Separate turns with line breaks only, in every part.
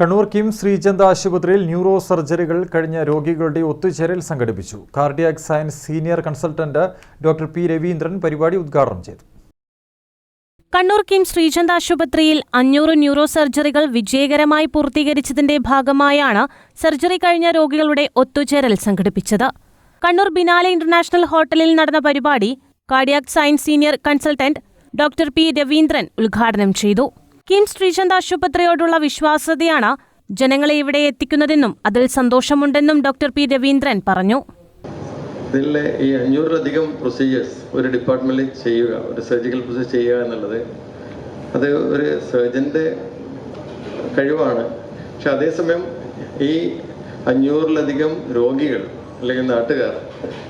Kannur Kim Sreechand ആശുപത്രിയിൽ neuro സർജറികൾ കഴിഞ്ഞ രോഗികളുടെ ഒത്തുചേരൽ സംഘടിപ്പിച്ചു. Cardiac science senior consultant doctor P Raveendran പരിപാടി ഉദ്ഘാടനം ചെയ്തു.
കണ്ണൂർ കിം ശ്രീചന്ദ് ആശുപത്രിയിൽ അഞ്ഞൂറ് ന്യൂറോ സർജറികൾ വിജയകരമായി പൂർത്തീകരിച്ചതിന്റെ ഭാഗമായാണ് സർജറി കഴിഞ്ഞ രോഗികളുടെ ഒത്തുചേരൽ സംഘടിപ്പിച്ചത്. കണ്ണൂർ ബിനാലെ ഇന്റർനാഷണൽ ഹോട്ടലിൽ നടന്ന പരിപാടി cardiac science senior consultant doctor P Raveendran ഉദ്ഘാടനം ചെയ്തു. കിം ശ്രീചന്ദ് ആശുപത്രിയോടുള്ള വിശ്വാസ്യതയാണ് ജനങ്ങളെ ഇവിടെ എത്തിക്കുന്നതെന്നും അതിൽ സന്തോഷമുണ്ടെന്നും ഡോക്ടർ പി രവീന്ദ്രൻ പറഞ്ഞു.
ഇതിലെ ഈ അഞ്ഞൂറിലധികം പ്രൊസീജിയേഴ്സ് ഒരു ഡിപ്പാർട്ട്മെന്റിൽ ചെയ്യുക ഒരു സർജിക്കൽ പ്രൊസീജിയർ ചെയ്യുക എന്നുള്ളത് അത് ഒരു സർജന്റെ കഴിവാണ്. പക്ഷെ അതേസമയം ഈ അഞ്ഞൂറിലധികം രോഗികൾ അല്ലെങ്കിൽ നാട്ടുകാർ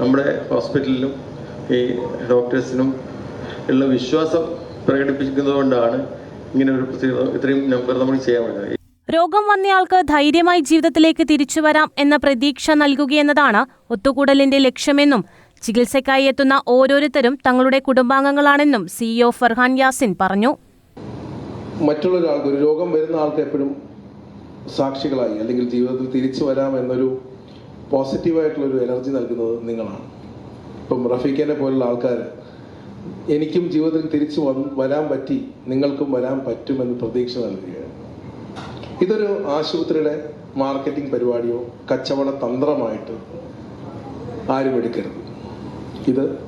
നമ്മുടെ ഹോസ്പിറ്റലിലും ഈ ഡോക്ടേഴ്സിനും ഉള്ള വിശ്വാസം പ്രകടിപ്പിക്കുന്നതുകൊണ്ടാണ് ഇങ്ങനെ ഒരു ഇത്രയും നമ്പർ നമുക്ക് ചെയ്യാൻ പറ്റുന്നത്
രോഗം വന്നയാൾക്ക് ധൈര്യമായി ജീവിതത്തിലേക്ക് തിരിച്ചു വരാം എന്ന പ്രതീക്ഷ നൽകുകയെന്നതാണ് ഒത്തുകൂടലിന്റെ ലക്ഷ്യമെന്നും ചികിത്സയ്ക്കായി എത്തുന്ന ഓരോരുത്തരും തങ്ങളുടെ കുടുംബാംഗങ്ങളാണെന്നും സിഇഒ ഫർഹാൻ യാസിൻ പറഞ്ഞു.
മറ്റുള്ള ഒരാൾക്ക് ഒരു രോഗം വരുന്ന ആൾക്ക് എപ്പോഴും സാക്ഷികളായി അല്ലെങ്കിൽ ജീവിതത്തിൽ തിരിച്ചു വരാം എന്നൊരു പോസിറ്റീവായിട്ടുള്ള ഒരു എനർജി നൽകുന്നത് നിങ്ങളാണ്. ഇപ്പം റഫീഖിനെ പോലുള്ള ആൾക്കാർ എനിക്കും ജീവിതത്തിൽ തിരിച്ചു വരാൻ പറ്റി നിങ്ങൾക്കും വരാൻ പറ്റുമെന്ന് പ്രതീക്ഷ നൽകുകയാണ്. ഇതൊരു ആശുപത്രിയുടെ മാർക്കറ്റിംഗ് പരിപാടിയോ കച്ചവട തന്ത്രമായിട്ട് ആരും എടുക്കരുത്. ഇത്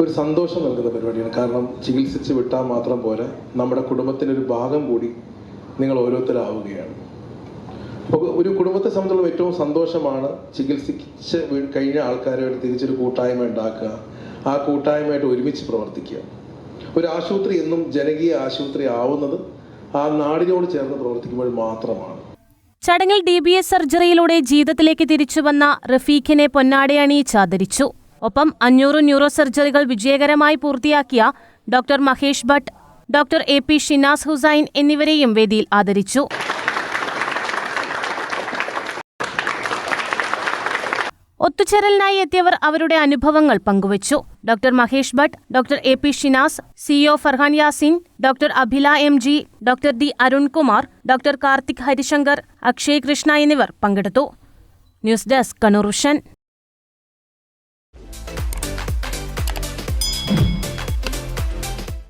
ഒരു സന്തോഷം നൽകുന്ന പരിപാടിയാണ്. കാരണം ചികിത്സിച്ച് വിട്ടാൽ മാത്രം പോരാ നമ്മുടെ കുടുംബത്തിന്റെ ഒരു ഭാഗം കൂടി നിങ്ങൾ ഓരോരുത്തരാവുകയാണ്. അപ്പോൾ ഒരു കുടുംബത്തെ സംബന്ധിച്ചുള്ള ഏറ്റവും സന്തോഷമാണ് ചികിത്സിച്ച് കഴിഞ്ഞ ആൾക്കാരെ തിരിച്ചൊരു കൂട്ടായ്മ ഉണ്ടാക്കുക. ആ കൂട്ടായ്മയായിട്ട് ഒരുമിച്ച് പ്രവർത്തിക്കുക. ഒരു ആശുപത്രി എന്നും ജനകീയ ആശുപത്രി ആവുന്നത് ആ നാടിനോട് ചേർന്ന് പ്രവർത്തിക്കുമ്പോൾ മാത്രമാണ്.
ചടങ്ങിൽ ഡി ബി എസ് സർജറിയിലൂടെ ജീവിതത്തിലേക്ക് തിരിച്ചുവന്ന റഫീഖിനെ പൊന്നാടയണിയിച്ച് ആദരിച്ചു. ഒപ്പം അഞ്ഞൂറ് ന്യൂറോ സർജറികൾ വിജയകരമായി പൂർത്തിയാക്കിയ doctor Mahesh Bhat doctor A P Shinas Hussain എന്നിവരെയും വേദിയിൽ ആദരിച്ചു. ഒത്തുചേരലിനായി എത്തിയവർ അവരുടെ അനുഭവങ്ങൾ പങ്കുവച്ചു. Doctor Mahesh Bhat doctor A P Shinas C O Farhan Yasin doctor Abhila M G doctor D Arunkumar doctor Karthik Harishankar Akshay Krishna എന്നിവർ പങ്കെടുത്തു. News desk Kannur